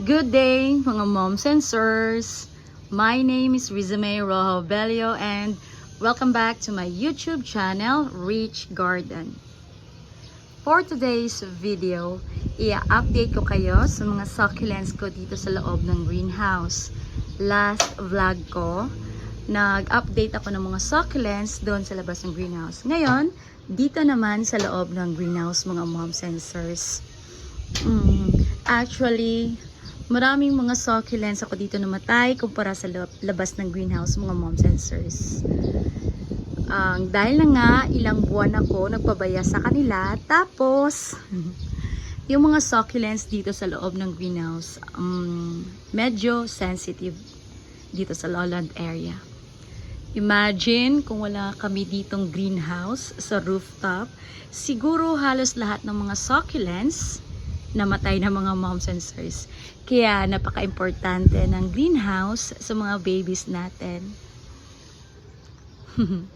Good day mga moms and sirs. My name is Rizame Rojo Belio and welcome back to my YouTube channel, Rich Garden. For today's video, i-update ko kayo sa mga succulents ko dito sa loob ng greenhouse. Last vlog ko, nag-update ako ng mga succulents doon sa labas ng greenhouse. Ngayon, dito naman sa loob ng greenhouse mga moms and sirs. Mm, actually, maraming mga succulents ako dito namatay kumpara sa labas ng greenhouse mga moms and sirs. Ang dahil na nga, ilang buwan ako nagpabaya sa kanila. Tapos, yung mga succulents dito sa loob ng greenhouse, um, medyo sensitive dito sa lowland area. Imagine kung wala kami ditong greenhouse sa rooftop, siguro halos lahat ng mga succulents namatay na mga moms and sirs. Kaya napaka-importante ng greenhouse sa mga babies natin.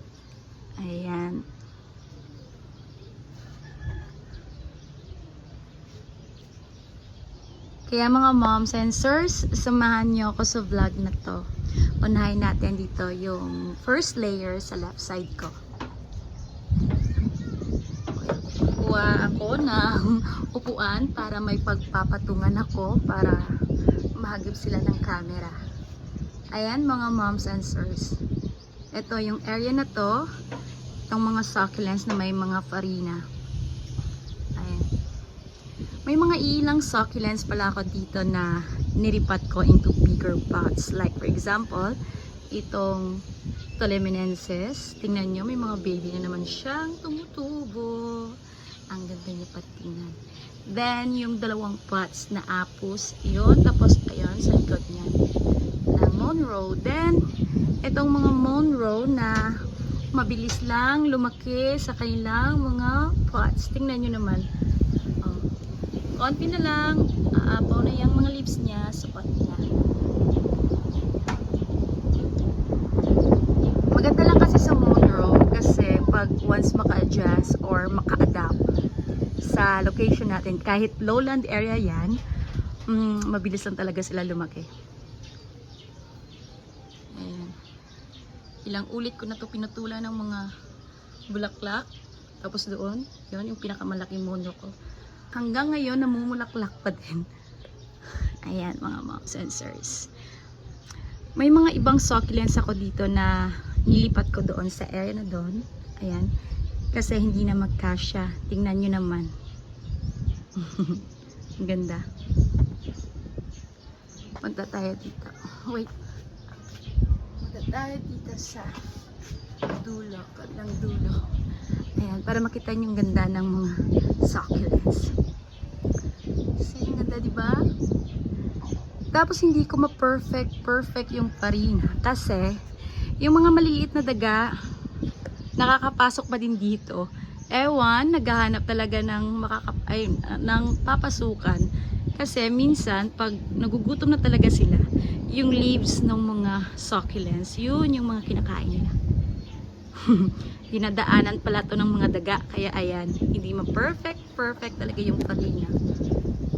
Ayan. Kaya mga moms and sirs, samahan niyo ako sa vlog na to. Unahin natin dito yung first layer sa left side ko. Kuha ako ng upuan para may pagpapatungan ako para mahagip sila ng camera. Ayan mga moms and sirs. Ito yung area na to, itong mga succulents na may mga farina. Ayan. May mga ilang succulents pala ako dito na niripat ko into bigger pots. Like for example, itong Toleminensis. Tingnan nyo, may mga baby na naman siyang tumutubo. Ang ganda niya patingnan. Then, yung dalawang pots na apus, yun. Tapos, ayun, sa likod niya. Na Monroe. Then, itong mga Monroe na mabilis lang lumaki sa kanilang mga pots. Tingnan nyo naman. Oh. Konti na lang, aapaw na yung mga leaves niya, sukat niya. Maganda lang kasi sa Monroe kasi pag once maka-adjust or maka-adapt sa location natin, kahit lowland area yan, mm, mabilis lang talaga sila lumaki. Ayan. Ilang ulit ko na to pinutulan ng mga bulaklak. Tapos doon, yun yung pinakamalaking mono ko. Hanggang ngayon, namumulaklak pa din. Ayan, mga moms and sirs. May mga ibang succulents ako dito na nilipat ko doon sa area na doon. Ayan. Kasi hindi na magkasya. Tingnan nyo naman. Ang ganda. Punta tayo dito. Wait. Punta tayo dito sa dulo. Kadang dulo. Ayan. Para makita nyo yung ganda ng mga succulents. See, ang ganda, di ba? Tapos hindi ko ma-perfect, perfect yung farina. Kasi, yung mga maliliit na daga, nakakapasok pa din dito. Ewan, naghahanap talaga ng, makakap ay, ng papasukan. Kasi minsan, pag nagugutom na talaga sila, yung leaves ng mga succulents, yun yung mga kinakain nila. Dinadaanan pala to ng mga daga. Kaya ayan, hindi ma-perfect, perfect talaga yung farina.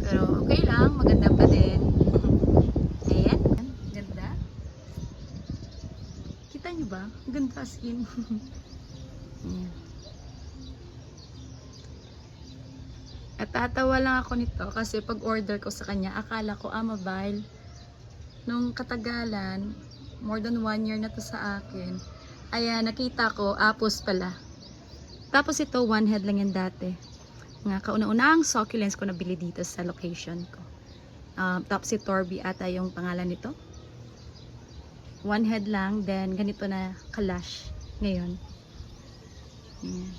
Pero okay lang, maganda pa din. Ayan, ganda. Kita nyo ba? Ganda as in. Ayan. At tatawa lang ako nito kasi pag order ko sa kanya, akala ko Amabile. Nung katagalan, more than one year na to sa akin. Ayan, nakita ko, apos pala. Tapos ito, one head lang yan dati. Nga kauna-unahang succulents ko nabili dito sa location ko. Um, Topsy Torby ata yung pangalan nito. One head lang, then ganito na kalash ngayon. Ayan.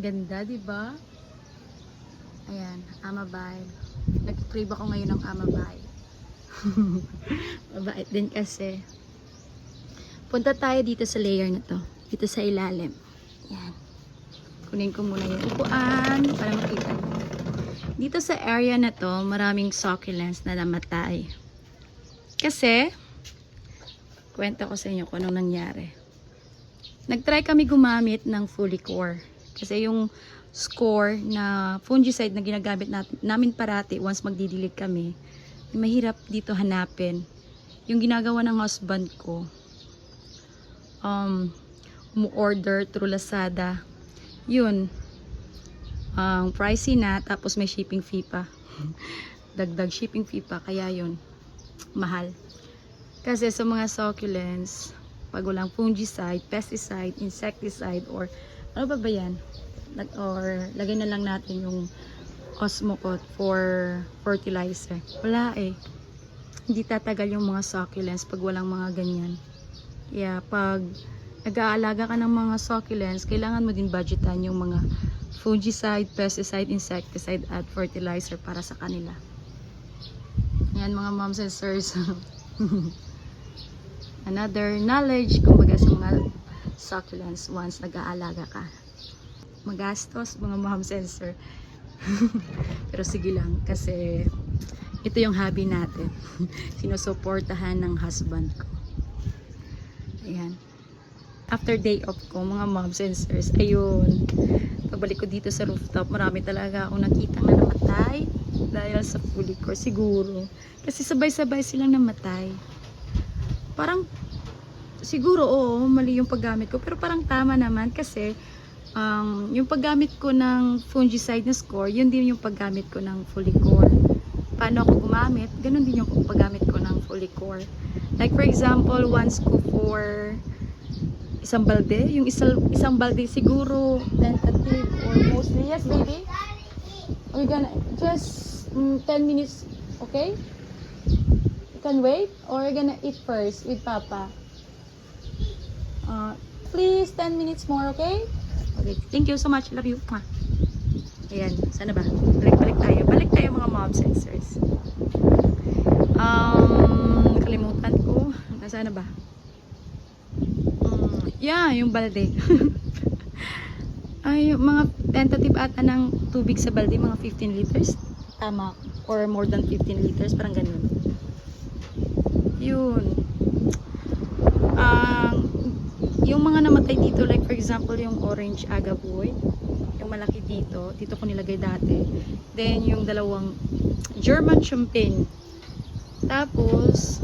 Ganda, di ba? Ayan, Amabile. Nag-crave ako ngayon ng Amabile. Mabait din kasi. Punta tayo dito sa layer na to. Dito sa ilalim. Yan. Kunin ko muna yung upuan para makita. Dito sa area na to, maraming succulents na namatay. Kasi, kwento ko sa inyo kung anong nangyari. Nag-try kami gumamit ng Fulicor. Kasi yung score na fungicide na ginagamit natin, namin parati once magdidilig kami, mahirap dito hanapin. Yung ginagawa ng husband ko, um, mu-order through Lazada. Yun, ang pricey na, tapos may shipping fee pa. Dagdag shipping fee pa, kaya yun, mahal. Kasi sa mga succulents, pag walang fungicide, pesticide, insecticide, or ano ba ba yan? Or lagay na lang natin yung Osmocot for fertilizer. Wala eh. Hindi tatagal yung mga succulents pag walang mga ganyan. Kaya pag nag-aalaga ka ng mga succulents, kailangan mo din budgetan yung mga fungicide, pesticide, insecticide, at fertilizer para sa kanila. Yan mga moms and sirs. Another knowledge, kumbaga sa mga succulents once nag-aalaga ka. Magastos mga moms and sir. Pero sige lang kasi ito yung hobby natin. Sinusuportahan ng husband ko. Ayan. After day off ko, mga moms and sirs, ayun. Pagbalik ko dito sa rooftop, marami talaga akong nakita na namatay dahil sa fulicor siguro. Kasi sabay-sabay silang namatay. Parang siguro oo, mali yung paggamit ko, pero parang tama naman kasi um, yung paggamit ko ng fungicide na score, yun din yung paggamit ko ng Fulicor. Paano ako gumamit? Ganun din yung paggamit ko ng Fulicor. Like for example, one scoop for isang balde. Yung isang, isang balde siguro tentative or mostly. Yes, baby? We're gonna just mm, 10 minutes, okay? You can wait or you're gonna eat first with Papa. Uh, please, 10 minutes more, okay? Okay, thank you so much. Love you. Mwah. Ayan, sana ba? Balik-balik tayo. Balik tayo mga mom sensors. Um, nakalimutan ko. Nasaan na ba? Mm, yeah, yung balde. Ay, mga tentative ata ng tubig sa balde, mga 15 liters. Tama. Or more than 15 liters, parang ganun. Yun. Ang yung mga namatay dito, like for example, yung orange agaboy, yung malaki dito, dito ko nilagay dati. Then, yung dalawang German champagne. Tapos,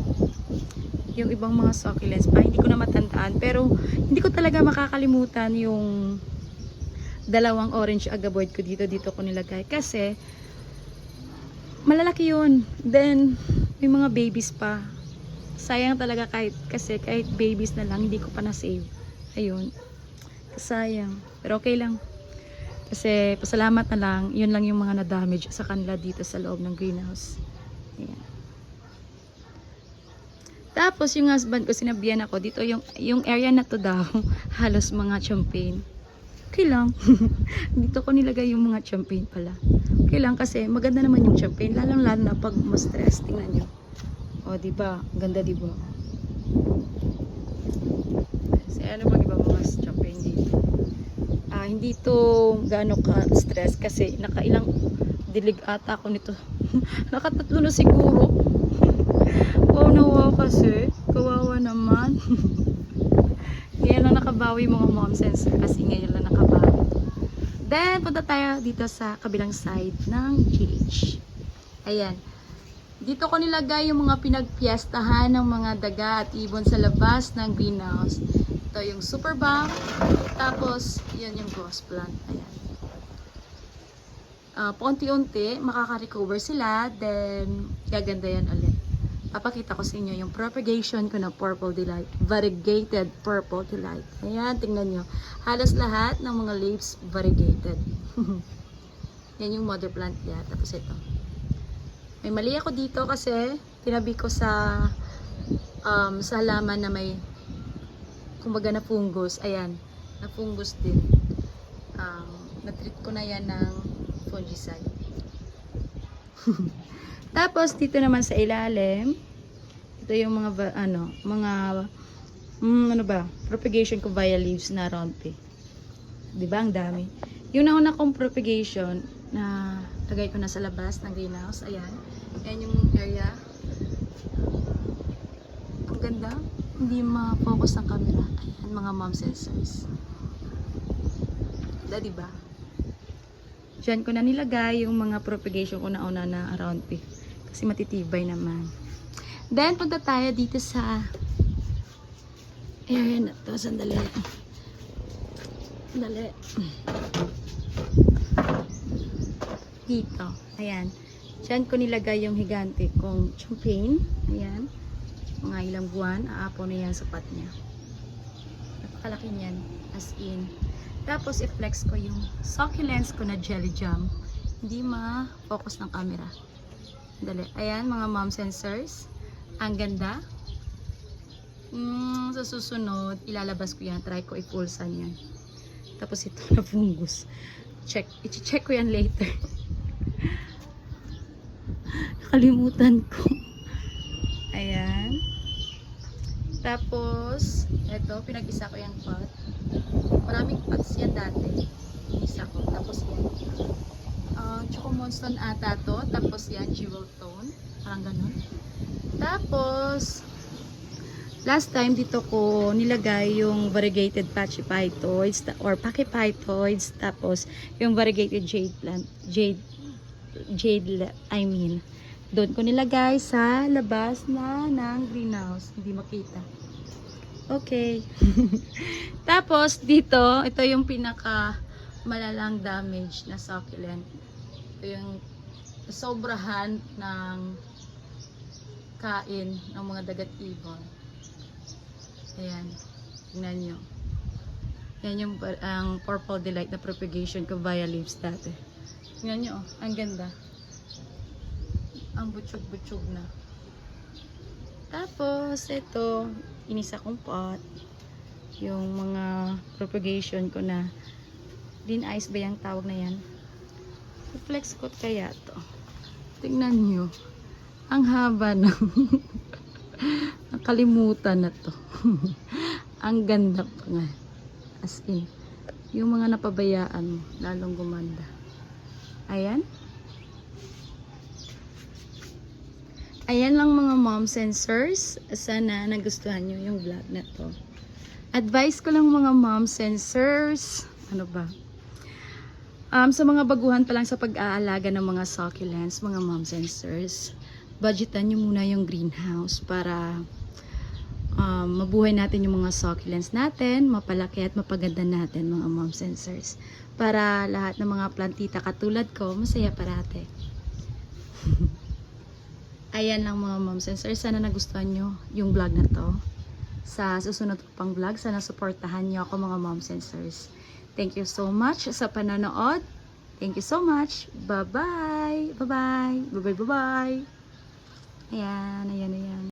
yung ibang mga succulents pa, hindi ko na matandaan. Pero, hindi ko talaga makakalimutan yung dalawang orange agaboy ko dito, dito ko nilagay. Kasi, malalaki yun. Then, may mga babies pa. Sayang talaga kahit, kasi kahit babies na lang, hindi ko pa na-save. Ayun. Sayang. Pero okay lang. Kasi pasalamat na lang, yun lang yung mga na-damage sa kanila dito sa loob ng greenhouse. Ayan. Tapos yung husband ko, sinabihan ako, dito yung, yung area na to daw, halos mga champagne. Okay lang. dito ko nilagay yung mga champagne pala. Okay lang kasi maganda naman yung champagne, lalong lalo na pag ma-stress. Tingnan nyo. O, di ba? Ganda, di ba? Kasi ano bang iba mga champagne dito? Ah, hindi to gaano ka stress kasi nakailang dilig ata ako nito. Nakatatlo na siguro. wow na wow kasi. Kawawa naman. ngayon lang nakabawi mga moms and sir, kasi ngayon lang nakabawi. Then, punta tayo dito sa kabilang side ng GH. Ayan. Dito ko nilagay yung mga pinagpiestahan ng mga daga at ibon sa labas ng greenhouse. Ito yung super bomb. Tapos, yan yung ghost plant. Ayan. Uh, paunti-unti, makaka-recover sila. Then, gaganda yan ulit. Papakita ko sa inyo yung propagation ko ng Purple Delight. Variegated Purple Delight. Ayan, tingnan nyo. Halos lahat ng mga leaves variegated. yan yung mother plant niya. Tapos ito. May mali ako dito kasi tinabi ko sa um, sa halaman na may kumbaga na fungus. Ayan, na fungus din. Um, na-treat ko na yan ng fungicide. Tapos dito naman sa ilalim, ito yung mga ano, mga mm, ano ba, propagation ko via leaves na rompe. 'Di ba ang dami? Yung nauna kong propagation na lagay ko na sa labas ng greenhouse, ayan. Ayan yung area. Ang ganda. Hindi ma-focus ng camera. Ayan, mga mom sensors. Ganda, diba? Diyan ko na nilagay yung mga propagation ko na una na around P. Kasi matitibay naman. Then, punta tayo dito sa area na to. Sandali. Sandali. Dito. Ayan. Diyan ko nilagay yung higante kong champagne. Ayan. Mga ilang buwan. Aapo na yan sapat niya. Napakalaki niyan. As in. Tapos, i-flex ko yung succulents ko na jelly jam. Hindi ma-focus ng camera. Dali. Ayan, mga mom sensors. Ang ganda. Mm, sa susunod, ilalabas ko yan. Try ko i-pulsan yan. Tapos ito na fungus. Check. I-check ko yan later. Nakalimutan ko. Ayan. Tapos, ito, pinag-isa ko yung pot. Maraming pots yan dati. Isa ko. Tapos yan. Uh, Choco Monster ata to. Tapos yan, Jewel Tone. Parang ganun. Tapos, last time dito ko nilagay yung variegated pachyphytoids or pachyphytoids tapos yung variegated jade plant jade jade I mean doon ko nilagay sa labas na ng greenhouse hindi makita okay tapos dito ito yung pinaka malalang damage na succulent ito yung sobrahan ng kain ng mga dagat ibon Ayan. Tingnan nyo. Yan yung ang purple delight na propagation ko via leaves dati. Tingnan nyo, oh. Ang ganda. Ang butsyog-butsyog na. Tapos, ito, inisa kong pot. Yung mga propagation ko na din ice ba yung tawag na yan? Flex coat kaya to. Tingnan nyo. Ang haba ng Nakalimutan na to. Ang ganda pa nga. As in, yung mga napabayaan mo, lalong gumanda. Ayan. Ayan lang mga mom sensors. Sana nagustuhan nyo yung vlog na to. Advice ko lang mga mom sensors. Ano ba? Um, sa mga baguhan pa lang sa pag-aalaga ng mga succulents, mga mom sensors, budgetan nyo muna yung greenhouse para um, mabuhay natin yung mga succulents natin, mapalaki at mapaganda natin mga mom sensors. Para lahat ng mga plantita katulad ko, masaya parate. Ayan lang mga mom sensors. Sana nagustuhan nyo yung vlog na to. Sa susunod ko pang vlog, sana supportahan nyo ako mga mom sensors. Thank you so much sa panonood. Thank you so much. Bye-bye. Bye-bye. Bye-bye. Bye-bye. Ayan, ayan, ayan.